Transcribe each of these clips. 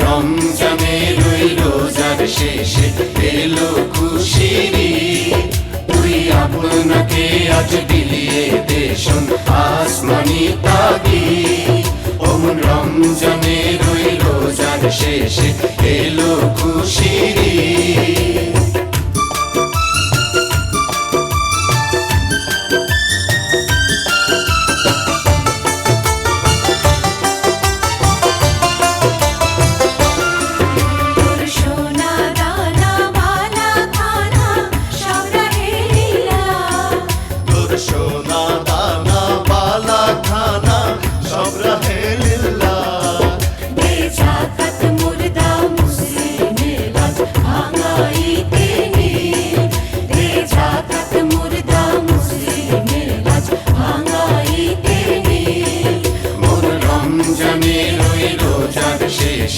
রমজানের ওই রোজার শেষে এলো খুশিরি। তুই আপনাকে আজ বিলিয়ে দেশন আসমানি পাগি অমন রমজানের ওই রোজার শেষে এলো খুশিরি।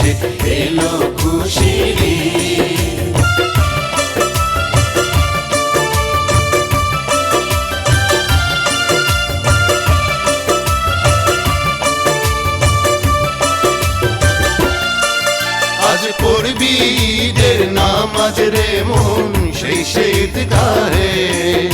এসে এলো খুশির আজ পড়বি ঈদের নামাজ রে মন সেই সেই গায়ে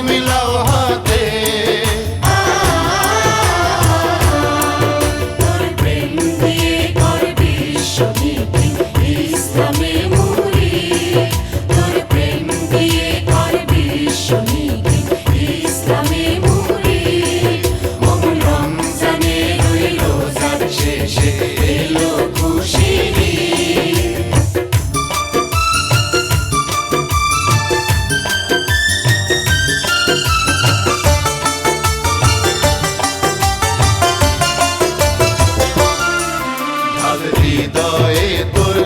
me love. হৃদয়ে তোর